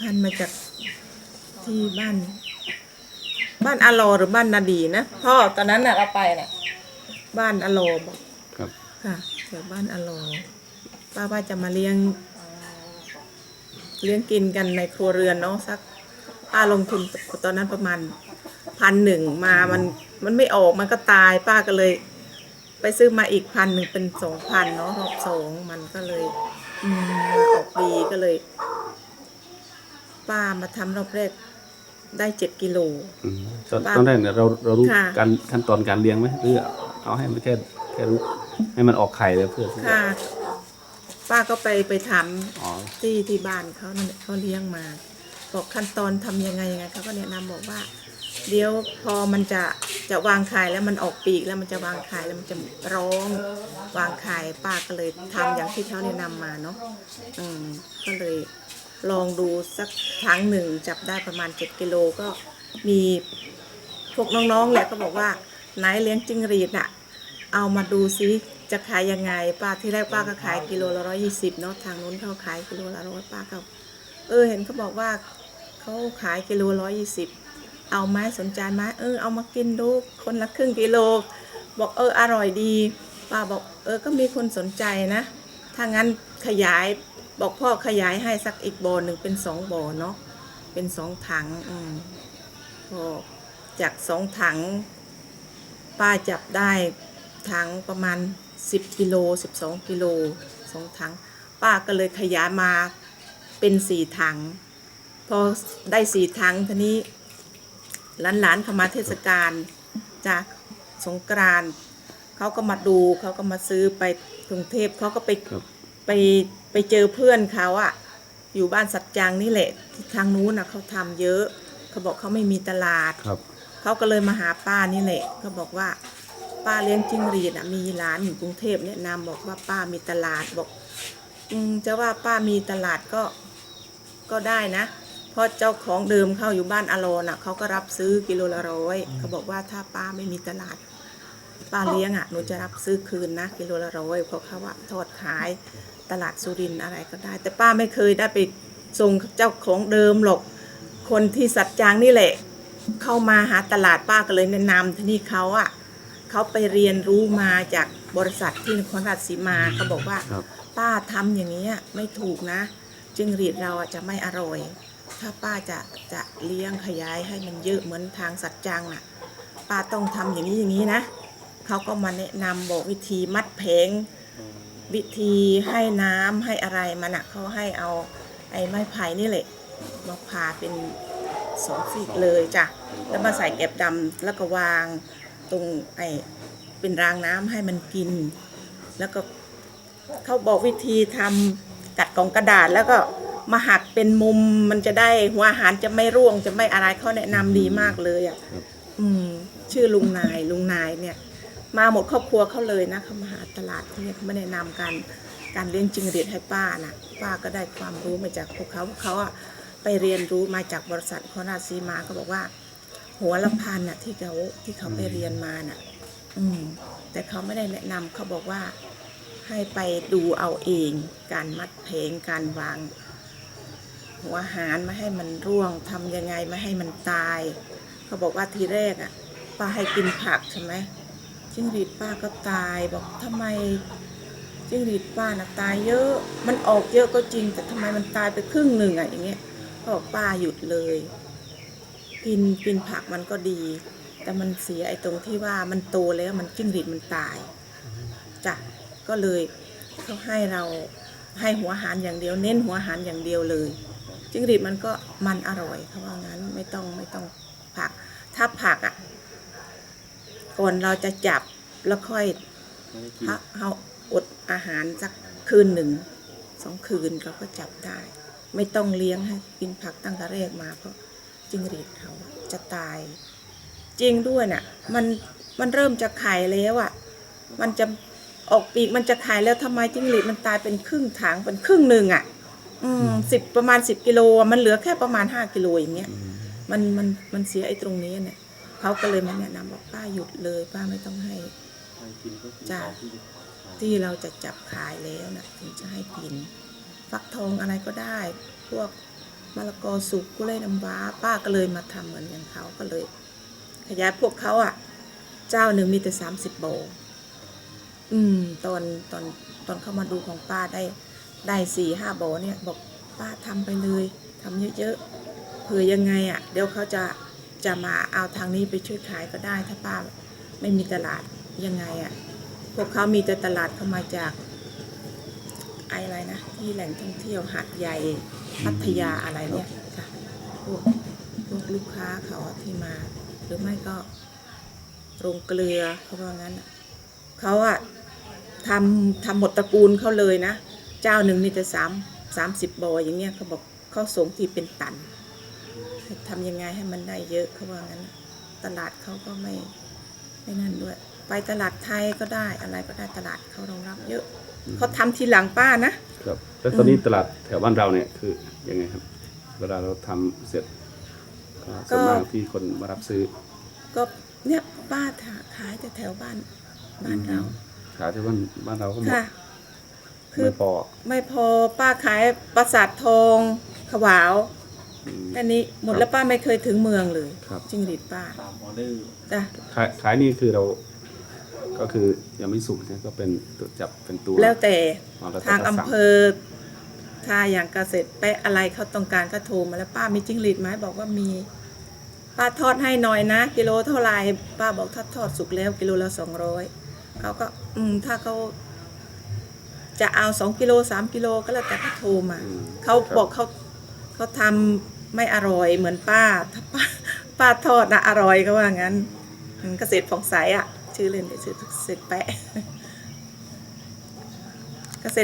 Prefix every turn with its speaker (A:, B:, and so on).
A: พันธุ์มาจากที่บ้าน บ้านอาโลหรือบ้านนาดีนะพ่อตอนนั้นน่ะเราไปน่ะ บ้านอาโลบอก
B: ครับ
A: ค่ะแถวบ้านอาโลป้าว่าจะมาเลี้ยง เลี้ยงกินกันในครัวเรือนเนาะสักป้าลงทุนตอนนั้นประมาณพันหนึ่งมามันมันไม่ออกมันก็ตายป้าก็เลย ไปซื้อมาอีกพันหนึ่งเป็นสองพันเนาะรอบสองมันก็เลย อืมมาออกดีก็เลย ป้ามาทำรอบแรกได้เจ็ดกิโล
B: อืมตอน
A: ป้า
B: ตอนแรกเนี่ยเราเรารู้
A: ค่ะ
B: การขั้นตอนการเลี้ยงไหมหรือเอาให้มันแค่แค่รู้ให้มันออกไข่เลยเพื่อที่จะ
A: ค่ะ ป้าก็ไปไปถาม
B: อ๋อ
A: ที่ที่บ้านเขานั่นแหละเขาเลี้ยงมา บอกขั้นตอนทำยังไงยังไงเขาก็แนะนำบอกว่า เดี๋ยวพอมันจะจะวางไข่แล้วมันออกปีกแล้วมันจะวางไข่แล้วมันจะร้องวางไข่ป้าก็เลยทำอย่างที่เขาแนะนำมาเนาะอืมก็เลย ลองดูสักครั้งหนึ่งจับได้ประมาณเจ็ดกิโลก็มีพวกน้องๆแหละก็บอกว่าไหนเลี้ยงจิ้งหรีดอะเอามาดูซิจะขายยังไงป้าที่แรกป้าก็ขายกิโลละร้อยยี่สิบเนาะทางนู้นเขาขายกิโลละร้อยป้าก็เออเห็นเขาบอกว่าเขาขายกิโลร้อยยี่สิบเอาไหมสนใจไหมเออเอามากินดูคนละครึ่งกิโล บอกเอออร่อยดีป้าบอกเออก็มีคนสนใจนะ ถ้างั้นขยาย บอกพ่อขยายให้สักอีกบ่อหนึ่งเป็นสองบ่อเนาะเป็นสองถังอืมพอจากสองถัง ป้าจับได้ถังประมาณสิบกิโลสิบสองกิโลสองถัง ป้าก็เลยขยายมาเป็นสี่ถัง พอได้สี่ถังทีนี้หลานๆเขามาเทศกาลจากสงกรานต์เขาก็มาดูเขาก็มาซื้อไปกรุงเทพเขาก็ไป
B: ครับ
A: ไป ไปเจอเพื่อนเขาอะอยู่บ้านสัจจังนี่แหละที่ทางนู้นนะเขาทำเยอะ เขาบอกเขาไม่มีตลาด
B: ครับ
A: เขาก็เลยมาหาป้านี่แหละเขาบอกว่าป้าเลี้ยงจิ้งหรีดอะมีร้านอยู่กรุงเทพแนะนำบอกว่าป้ามีตลาดบอก อืมจะว่าป้ามีตลาดก็ก็ได้นะเพราะเจ้าของเดิมเข้าอยู่บ้านอโลน่ะเขาก็รับซื้อกิโลละร้อยเขาบอกว่าถ้าป้าไม่มีตลาดป้าเลี้ยงอะหนูจะรับซื้อคืนนะกิโลละร้อยเพราะเขาว่าทอดขาย ตลาดสุรินทร์อะไรก็ได้ แต่ป้าไม่เคยได้ไปส่งเจ้าของเดิมหรอก คนที่สัตว์จางนี่แหละ เข้ามาหาตลาดป้าก็เลยแนะนำที่นี่เขาอะเขาไปเรียนรู้มาจากบริษัทที่นครราชสีมาเขาบอกว่า
B: ครับ
A: ป้าทำอย่างนี้ยไม่ถูกนะ จึงหรีดเราอะจะไม่อร่อย ถ้าป้าจะจะเลี้ยงขยายให้มันเยอะเหมือนทางสัตว์จังอะ ป้าต้องทำอย่างนี้อย่างนี้นะเขาก็มาแนะนำบอกวิธีมัดแผง วิธีให้น้ำให้อะไรมันอะเขาให้เอาไอ้ไม้ไผ่นี่แหละมาผ่าเป็นสองฟีกเลยจ้ะแล้วมาใส่แก็บดำแล้วก็วางตรงไอ้เป็นรางน้ำให้มันกิน แล้วก็เขาบอกวิธีทำกัดกล่องกระดาษแล้วก็มาหักเป็นมุมมันจะได้หัวอาหารจะไม่ร่วงจะไม่อะไรเขาแนะนำดีมากเลยอะ
B: ครับ
A: อืม ชื่อลุงนายลุงนายเนี่ย มาหมดครอบครัวเขาเลยนะเขามาหาตลาดที่นี่เขาไม่แนะนำการการเลี้ยงจิงหรียดให้ป้านะป้าก็ได้ความรู้มาจากพวกเขาพวกเขาอะไปเรียนรู้มาจากบริษัทคอนาซีมาเขาบอกว่า หัวละพันน่ะที่เขาที่เขาไปเรียนมาน่ะ อืม แต่เขาไม่ได้แนะนำเขาบอกว่าให้ไปดูเอาเอง การมัดเพลงการวาง หัวหารม่ให้มันร่วงทำยังไงม่ให้มันตาย เขาบอกว่าทีแรกอะป้าให้กินผักใช่ไหม จิ้งหรีดป้าก็ตายบอกทำไมจิ้งหรีดป้าน่ะตายเยอะ มันออกเยอะก็จริง แต่ทำไมมันตายไปครึ่งหนึ่งอะอย่างเงี้ยเขาบอกป้าหยุดเลย กินกินผักมันก็ดี แต่มันเสียไอ้ตรงที่ว่ามันโตแล้วมันจิ้งหรีดมันตายจ้ะก็เลยเขาให้เราให้หัวหารอย่างเดียว เน้นหัวหารอย่างเดียวเลยจิ้งหรีดมันก็มันอร่อยเขาว่างั้นไม่ต้องไม่ต้องผัก ถ้าผักอะ ก่อนเราจะจับแล้วค่อยพักเขาอดอาหารสักคืนหนึ่งสองคืนเราก็จับได้ ไม่ต้องเลี้ยงให้กินผักตั้งแต่แรกมาเพราะจิ้งหรีดเขาจะตาย จริงด้วยน่ะมันมันเริ่มจะไข่แล้วอะ มันจะออกปีกมันจะไข่แล้วทำไมจิ้งหรีดมันตายเป็นครึ่งถังเป็นครึ่งหนึ่งอะ อืมสิบประมาณสิบกิโลอะมันเหลือแค่ประมาณห้ากิโลอย่างเงี้ย มันมันมันเสียไอ้ตรงนี้เนี่ย เขาก็เลยมาแนะนำบอกป้าหยุดเลยป้าไม่ต้องให้จ้าที่เราจะจับขายแล้วนะถึงจะให้กิน ฟักทองอะไรก็ได้ พวกมะละกอสุกกุเลยน้ำว้า ป้าก็เลยมาทำเหมือนอย่างเขาก็เลย ขยายพวกเขาอะ เจ้าหนึ่งมีแต่สามสิบโบอืม ตอนตอนตอนเข้ามาดูของป้าได้ได้สี่ห้าโบเนี่ย บอกป้าทำไปเลยทำเยอะๆเผื่อยังไงอะ เดี๋ยวเขาจะ จะมาเอาทางนี้ไปช่วยขายก็ได้ ถ้าป้าไม่มีตลาดยังไงอะพวกเขามีแต่ตลาดเข้ามาจากไออะไรนะที่แหล่งท่องเที่ยวหาดใหญ่พัทยาอะไรเนี่ยจ้ะพวกพวกลูกค้าเขาที่มา หรือไม่ก็โรงเกลือเขาว่างั้นเขาอะทำทำหมดตระกูลเขาเลยนะ เจ้าหนึ่งมีแต่สามสามสิบบออย่างเงี้ยเขาบอกเขาส่งที่เป็นตัน ทำยังไงให้มันได้เยอะเขาว่างั้นอะตลาดเขาก็ไม่ไม่นั่นด้วย ไปตลาดไทยก็ได้อะไรก็ได้ตลาดเขารองรับเยอะเขาทำทีหลังป้านะ
B: ครับแล้วตอนนี้ตลาดแถวบ้านเราเนี่ยคือยังไงครับ เวลาเราทำเสร็จก็ส่วนมากที่คนมารับซื้อ
A: ก็เนี่ยป้าขายแต่แถวบ้านบ้านเรา
B: ขายที่บ้านบ้านเราก็หมด
A: ค่ะคือ
B: ไม่พอ
A: ไม่พอป้าขายปราสาททองขวาว
B: อืม
A: แค่นี้หมดแล้วป้าไม่เคยถึงเมืองเลย
B: ครับ
A: จิงหรีดป้า
C: ตามออเดอร์
A: จ้ะ
B: ขายขายนี่คือเรา ก็คือยังไม่สุกใช่ไหมก็เป็นตัวจับเป็นตัว
A: แล้วแต่
B: อ๋อแล้วแต่
A: ทาง
B: ก็สั่
A: อำเภอ ถ้าอย่างเกษตรไปะอะไรเขาต้องการก็โทรมาแล้วป้ามีจิ้งหรีดไหมบอกว่ามี ป้าทอดให้หน่อยนะ กิโลเท่าไหร่ป้าบอกถ้าทอดสุกแล้วกิโลละสองร้อยเขาก็ อืม ถ้าเขาจะเอาสองกิโลสามกิโลก็แล้วแต่เขาโทรมา
B: อืม
A: เขา
B: ครับ
A: บอกเขา เขาทำไม่อร่อยเหมือนป้าถ้าป้าป้าทอดนะอร่อยก็ว่างั้นเกษตรผ่องใสอะ ชื่อเล่นเกษตรเกษตรแปะ